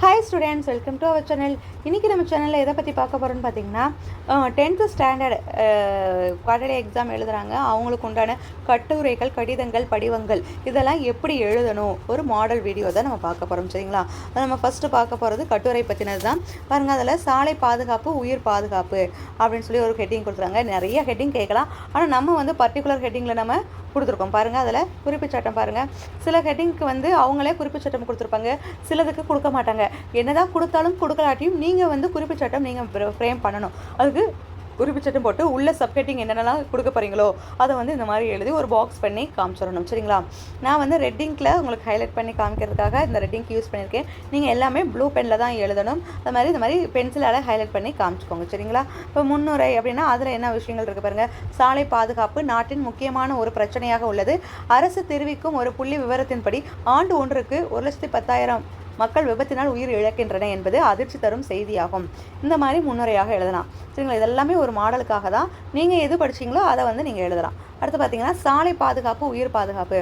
Hi students welcome to our channel இன்றைக்கி நம்ம சேனலில் எதை பற்றி பார்க்க போகிறோம்னு பார்த்தீங்கன்னா டென்த்து ஸ்டாண்டர்ட் குவார்டர்லி எக்ஸாம் எழுதுகிறாங்க அவங்களுக்கு உண்டான கட்டுரைகள் கடிதங்கள் படிவங்கள் இதெல்லாம் எப்படி எழுதணும்? ஒரு மாடல் வீடியோ தான் நம்ம பார்க்க போகிறோம் சரிங்களா? அதை நம்ம ஃபஸ்ட்டு பார்க்க போகிறது கட்டுரை பற்றினது தான். பாருங்கள் அதில் சாலை பாதுகாப்பு உயிர் பாதுகாப்பு அப்படின்னு சொல்லி ஒரு ஹெட்டிங் கொடுக்குறாங்க. நிறைய ஹெட்டிங் கேட்கலாம். ஆனால் நம்ம வந்து பர்டிகுலர் ஹெட்டிங்கில் நம்ம கொடுத்துருக்கோம். பாருங்கள் அதில் குறிப்பு சட்டம் பாருங்கள் சில ஹெட்டிங்க்கு வந்து அவங்களே குறிப்பு சட்டம் கொடுத்துருப்பாங்க. சிலதுக்கு கொடுக்க மாட்டாங்க. என்னதான் கொடுத்தாலும் கொடுக்கலாட்டியும் நீங்கள் வந்து குறிப்பு சட்டம் நீங்கள் ஃப்ரேம் பண்ணணும். அதுக்கு குறிப்பு சட்டம் போட்டு உள்ள சப்ஹெட்டிங் என்னென்னலாம் கொடுக்க போகிறீங்களோ அதை வந்து இந்த மாதிரி எழுதி ஒரு பாக்ஸ் பண்ணி காமிச்சிடணும் சரிங்களா? நான் வந்து ரெட்டிங்கில் உங்களுக்கு ஹைலைட் பண்ணி காமிக்கிறதுக்காக இந்த ரெட்டிங்க்கு யூஸ் பண்ணியிருக்கேன். நீங்கள் எல்லாமே ப்ளூ பெனில் தான் எழுதணும். அது மாதிரி இந்த மாதிரி பென்சிலால் ஹைலைட் பண்ணி காமிச்சிக்கோங்க சரிங்களா? இப்போ முன்னுரை அப்படின்னா அதில் என்ன விஷயங்கள் இருக்குது பாருங்கள் சாலை பாதுகாப்பு நாட்டின் முக்கியமான ஒரு பிரச்சனையாக உள்ளது. அரசு தெரிவிக்கும் ஒரு புள்ளி விவரத்தின்படி ஆண்டு ஒன்றுக்கு ஒரு லட்சத்தி பத்தாயிரம் மக்கள் விபத்தினால் உயிர் இழக்கின்றன என்பது அதிர்ச்சி தரும் செய்தியாகும். இந்த மாதிரி முன்னுரையாக எழுதலாம். சரிங்களா? இதெல்லாமே ஒரு மாடலுக்காக தான். நீங்கள் எது படிச்சீங்களோ அதை வந்து நீங்கள் எழுதலாம். அடுத்து பார்த்தீங்கன்னா சாலை பாதுகாப்பு உயிர் பாதுகாப்பு.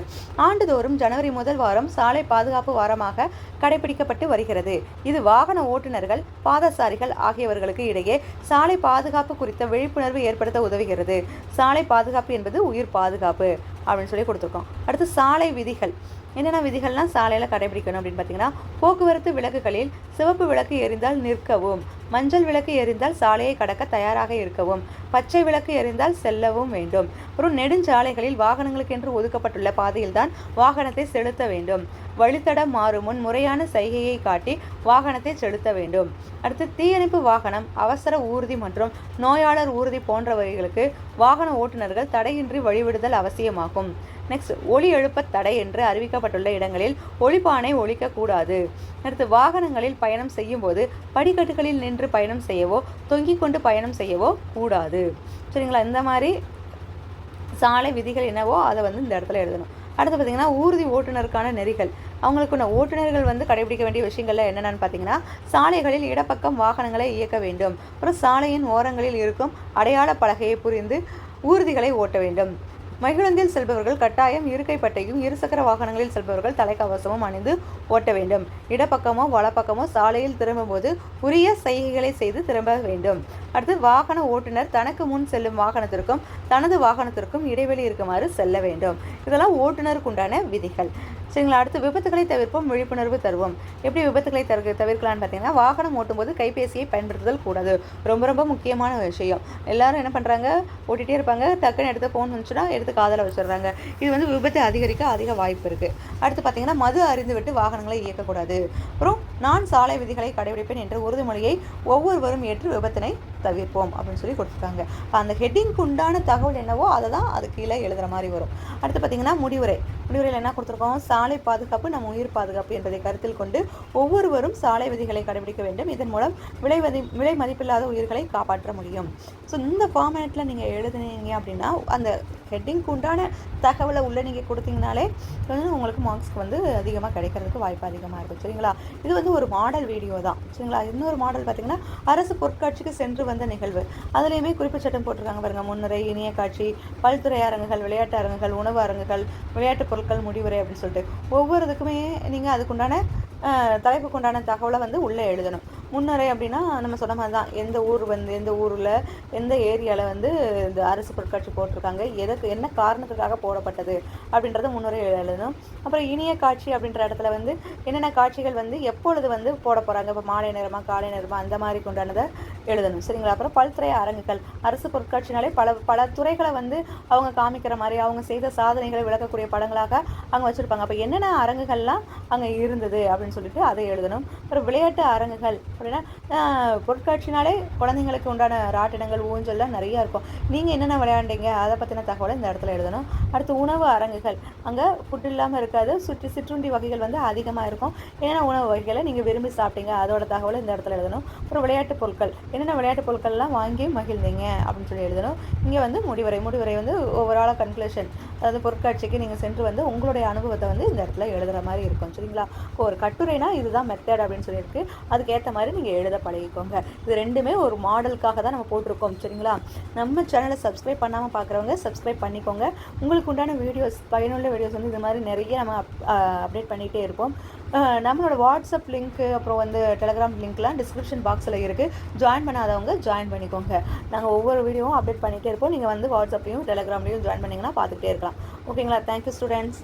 ஆண்டுதோறும் ஜனவரி முதல் வாரம் சாலை பாதுகாப்பு வாரமாக கடைபிடிக்கப்பட்டு வருகிறது. இது வாகன ஓட்டுநர்கள் பாதசாரிகள் ஆகியவர்களுக்கு இடையே சாலை பாதுகாப்பு குறித்த விழிப்புணர்வு ஏற்படுத்த உதவுகிறது. சாலை பாதுகாப்பு என்பது உயிர் பாதுகாப்பு அப்படின்னு சொல்லி கொடுத்துருக்கோம். அடுத்து சாலை விதிகள். என்னென்ன விதிகள்லாம் சாலையில் கடைபிடிக்கணும் அப்படின்னு பார்த்தீங்கன்னா போக்குவரத்து விளக்குகளில் சிவப்பு விளக்கு எரிந்தால் நிற்கவும் மஞ்சள் விளக்கு எரிந்தால் சாலையை கடக்க தயாராக இருக்கவும் பச்சை விளக்கு எரிந்தால் செல்லவும் வேண்டும். அப்புறம் நெடுஞ்சாலைகளில் வாகனங்களுக்கென்று ஒதுக்கப்பட்டுள்ள பாதையில்தான் வாகனத்தை செலுத்த வேண்டும். வழித்தடம் மாறும் முன் முறையான சைகையை காட்டி வாகனத்தை செலுத்த வேண்டும். அடுத்து தீயணைப்பு வாகனம் அவசர ஊர்தி மற்றும் நோயாளர் ஊர்தி போன்றவைகளுக்கு வாகன ஓட்டுநர்கள் தடையின்றி வழிவிடுதல் அவசியமாகும். நெக்ஸ்ட் ஒளி எழுப்ப தடை என்று அறிவிக்கப்பட்டுள்ள இடங்களில் ஒளிப்பானை ஒழிக்கக்கூடாது அடுத்து வாகனங்களில் பயணம் செய்யும் போது படிக்கட்டுகளில் நின்று பயணம் செய்யவோ தொங்கிக் கொண்டு பயணம் செய்யவோ கூடாது. சரிங்களா? இந்த மாதிரி சாலை விதிகள் என்னவோ அதை வந்து இந்த இடத்துல எழுதணும். அடுத்து பார்த்தீங்கன்னா ஊர்தி ஓட்டுநருக்கான நெறிகள். அவங்களுக்குள்ள ஓட்டுநர்கள் வந்து கடைபிடிக்க வேண்டிய விஷயங்கள்ல என்னென்னு பார்த்தீங்கன்னா சாலைகளில் இடப்பக்கம் வாகனங்களை இயக்க வேண்டும். அப்புறம் சாலையின் ஓரங்களில் இருக்கும் அடையாள பலகையை புரிந்து ஊர்திகளை ஓட்ட வேண்டும். மகிழுந்தில் செல்பவர்கள் கட்டாயம் இருக்கை பட்டையும் இருசக்கர வாகனங்களில் செல்பவர்கள் தலைக்கவசமும் அணிந்து ஓட்ட வேண்டும். இடப்பக்கமோ வலப்பக்கமோ சாலையில் திரும்பும்போது உரிய செய்கைகளை செய்து திரும்ப வேண்டும். அடுத்து வாகன ஓட்டுநர் தனக்கு முன் செல்லும் வாகனத்திற்கும் தனது வாகனத்திற்கும் இடைவெளி இருக்குமாறு செல்ல வேண்டும். இதெல்லாம் ஓட்டுநருக்கு உண்டான விதிகள். சரிங்களா? அடுத்து விபத்துகளை தவிர்ப்போம் விழிப்புணர்வு தருவோம். எப்படி விபத்துகளை தவிர்க்க தவிர்க்கலாம்னு பார்த்தீங்கன்னா வாகனம் ஓட்டும்போது கைபேசியை பயன்படுத்துதல் கூடாது. ரொம்ப ரொம்ப முக்கியமான விஷயம். எல்லாரும் என்ன பண்ணுறாங்க ஓட்டிகிட்டே இருப்பாங்க. டக்குன்னு எடுத்து ஃபோன் வந்துச்சுன்னா எடுத்து காதில் வச்சிடுறாங்க. இது வந்து விபத்தை அதிகரிக்க அதிக வாய்ப்பு இருக்குது அடுத்து பார்த்தீங்கன்னா மது அறிந்து விட்டு வாகனங்களை இயக்கக்கூடாது. அப்புறம் நான் சாலை விதிகளை கடைபிடிப்பேன் என்ற உறுதிமொழியை ஒவ்வொருவரும் ஏற்று விபத்தினை தவிர்ப்போம் அப்படின்னு சொல்லி கொடுத்துருக்காங்க. அந்த ஹெட்டிங்க்கு உண்டான தகவல் என்னவோ அதை தான் அது கீழே எழுதுகிற மாதிரி வரும். அடுத்து பார்த்தீங்கன்னா முடிவுரை. முடிவுரையில் என்ன கொடுத்துருக்கோம்? சாலை பாதுகாப்பு நம் உயிர் பாதுகாப்பு என்பதை கருத்தில் கொண்டு ஒவ்வொருவரும் சாலை விதிகளை கடைபிடிக்க வேண்டும். இதன் மூலம் விலை மதி விலை மதிப்பில்லாத உயிர்களை காப்பாற்ற முடியும். ஸோ இந்த ஃபார்மேட்டில் நீங்கள் எழுதுனீங்க அப்படின்னா அந்த ஹெட்டிங்க்கு உண்டான தகவலை உள்ளே நீங்கள் கொடுத்தீங்கனாலே வந்து உங்களுக்கு மார்க்ஸ்க்கு வந்து அதிகமாக கிடைக்கிறதுக்கு வாய்ப்பு அதிகமாக இருக்கும். சரிங்களா? இது வந்து ஒரு மாடல் வீடியோ தான். சரிங்களா? இன்னொரு மாடல் பார்த்தீங்கன்னா அரசு பொருட்காட்சிக்கு சென்று வந்து நிகழ்வு. அதுலேயுமே குறிப்பு சட்டம் போட்டிருக்காங்க பாருங்க. முன்னுரை இணைய காட்சி பல்துறை அரங்குகள் விளையாட்டு அரங்குகள் உணவு அரங்குகள் விளையாட்டு பொருட்கள் முடிவுரை அப்படின்னு சொல்லிட்டு ஒவ்வொரு இதுக்குமே நீங்கள் அதுக்குண்டான தலைப்புக்கு உண்டான தகவலை வந்து உள்ளே எழுதணும். முன்னரே அப்படின்னா நம்ம சொன்ன மாதிரி தான் எந்த ஊர் வந்து எந்த ஊரில் எந்த ஏரியாவில் வந்து இந்த அரசு பொருட்காட்சி போட்டிருக்காங்க எதுக்கு என்ன காரணத்துக்காக போடப்பட்டது அப்படின்றத முன்னுரை எழுதணும். அப்புறம் இனிய காட்சி அப்படின்ற இடத்துல வந்து என்னென்ன காட்சிகள் வந்து எப்பொழுது வந்து போட போகிறாங்க இப்போ மாலை நேரமாக காலை நேரமாக அந்த மாதிரி கொண்டானதை எழுதணும். சரிங்களா? அப்புறம் பல்துறை அரங்குகள். அரசு பொருட்காட்சினாலே பல பல துறைகளை வந்து அவங்க காமிக்கிற மாதிரி அவங்க செய்த சாதனைகளை விளக்கக்கூடிய படங்களாக அங்கே வச்சுருப்பாங்க. அப்போ என்னென்ன அரங்குகள்லாம் அங்கே இருந்தது அப்படின்னு சொல்லிட்டு அதை எழுதணும். அப்புறம் விளையாட்டு அரங்குகள். அப்படின்னா பொருட்காட்சினாலே குழந்தைங்களுக்கு உண்டான ராட்டினங்கள் ஊஞ்சல்லாம் நிறையா இருக்கும். நீங்கள் என்னென்ன விளையாண்டீங்க? அதை பற்றின தகவலை இந்த இடத்துல எழுதணும். அடுத்து உணவு அரங்குகள். அங்கே ஃபுட் இல்லாமல் இருக்காது. சுற்றி சிற்றுண்டி வகைகள் வந்து அதிகமாக இருக்கும். என்னென்ன உணவு வகைகளை நீங்கள் விரும்பி சாப்பிட்டீங்க? அதோட தகவலை இந்த இடத்துல எழுதணும். அப்புறம் விளையாட்டு பொருட்கள். என்னென்ன விளையாட்டு பொருட்கள்லாம் வாங்கி மகிழ்ந்தீங்க? அப்படின்னு சொல்லி எழுதணும். இங்கே வந்து முடிவுரை. முடிவுரை வந்து ஓவராலாக கன்க்ளூஷன் அதாவது பொருட்காட்சிக்கு நீங்கள் சென்று வந்து உங்களுடைய அனுபவத்தை வந்து இந்த இடத்துல எழுதுகிற மாதிரி இருக்கும் சரிங்களா? ஒரு கட்டுரைனா இதுதான் மெத்தட் அப்படின்னு சொல்லியிருக்கு. அதுக்கேற்ற மாதிரி நீங்கள் எழுத பழகிக்கோங்க. இது ரெண்டுமே ஒரு மாடலுக்காக தான் நம்ம போட்டிருக்கோம் சரிங்களா? நம்ம சேனலை சப்ஸ்கிரைப் பண்ணாமல் பார்க்குறவங்க சப்ஸ்கிரைப் பண்ணிக்கோங்க. உங்களுக்கு உண்டான வீடியோஸ் பயனுள்ள வீடியோஸ் வந்து இது மாதிரி நிறைய நம்ம அப்டேட் பண்ணிகிட்டே இருப்போம். நம்மளோட வாட்ஸ்அப் லிங்க்கு அப்புறம் வந்து டெலகிராம் லிங்க்லாம் டிஸ்கிரிப்ஷன் பாக்ஸில் இருக்குது ஜாயின் பண்ணாதவங்க ஜாயின் பண்ணிக்கோங்க. நாங்கள் ஒவ்வொரு வீடியோவும் அப்டேட் பண்ணிகிட்டே இருப்போம். நீங்கள் வந்து வாட்ஸ்அப்லேயும் டெலகிராம்லேயும் ஜாயின் பண்ணிங்கன்னா பார்த்துக்கிட்டே இருக்கலாம். ஓகேங்களா தேங்க்யூ ஸ்டூடெண்ட்ஸ்